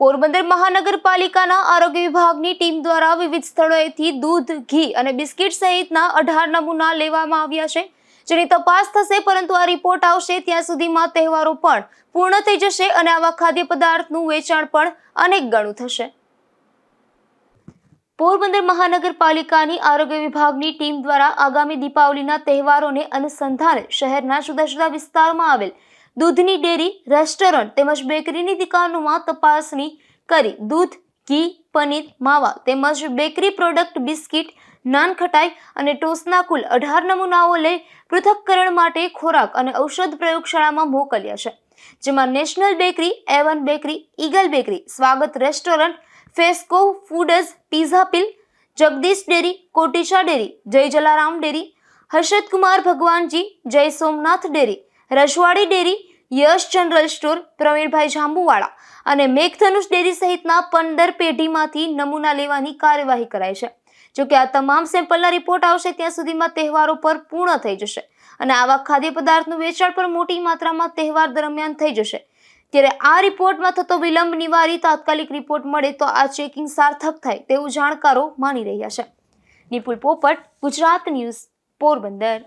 પોરબંદર મહાનગરપાલિકાના આરોગ્ય વિભાગની ટીમ દ્વારા વિવિધ સ્થળોએથી દૂધ, ઘી અને બિસ્કિટ સહિતના અઢાર નમૂના લેવામાં આવ્યા છે, જેની તપાસ થશે પરંતુ આ રિપોર્ટ આવશે ત્યાં સુધીમાં તહેવારો પણ પૂર્ણ થઈ જશે અને આવા ખાદ્ય પદાર્થનું વેચાણ પણ અનેક ગણું થશે. પોરબંદર મહાનગરપાલિકાની આરોગ્ય વિભાગની ટીમ દ્વારા આગામી દીપાવલીના તહેવારોને અનુસંધાને શહેરના જુદા જુદા વિસ્તારમાં આવેલ દૂધની ડેરી, રેસ્ટોરન્ટ તેમજ બેકરીની દુકાનોમાં તપાસણી કરી. દૂધ, ઘી, પનીર, માવા તેમજ બેકરી પ્રોડક્ટ, બિસ્કિટ, નાન ખટાઈ અને ટોસના કુલ અઢાર નમૂનાઓ લઈ પૃથક્કરણ માટે ખોરાક અને ઔષધ પ્રયોગશાળામાં મોકલ્યા છે. જેમાં national bakery, Avon bakery, eagle bakery, Swagat restaurant, ફેસ્કો foods pizza pill, Jagdish dairy, Kotisha dairy, Jay Jalaram dairy, Harshad Kumar Bhagwanji, Jay Somnath dairy, Rajwadi dairy Yash general store Pravinbhai જાંબુવાળા અને મેઘધનુષ ડેરી સહિતના પંદર પેઢીમાંથી નમૂના લેવાની કાર્યવાહી કરાઈ છે. જોકે આ તમામ સેમ્પલના રિપોર્ટ આવશે ત્યાં સુધીમાં તહેવારો પર પૂર્ણ થઈ જશે અને આવા ખાદ્ય પદાર્થનું વેચાણ પણ મોટી માત્રામાં તહેવાર દરમિયાન થઈ જશે. ત્યારે આ રિપોર્ટમાં થતો વિલંબ નિવારી તાત્કાલિક રિપોર્ટ મળે તો આ ચેકિંગ સાર્થક થાય તેવું જાણકારો માની રહ્યા છે. નિપુલ પોપટ, ગુજરાત ન્યૂઝ, પોરબંદર.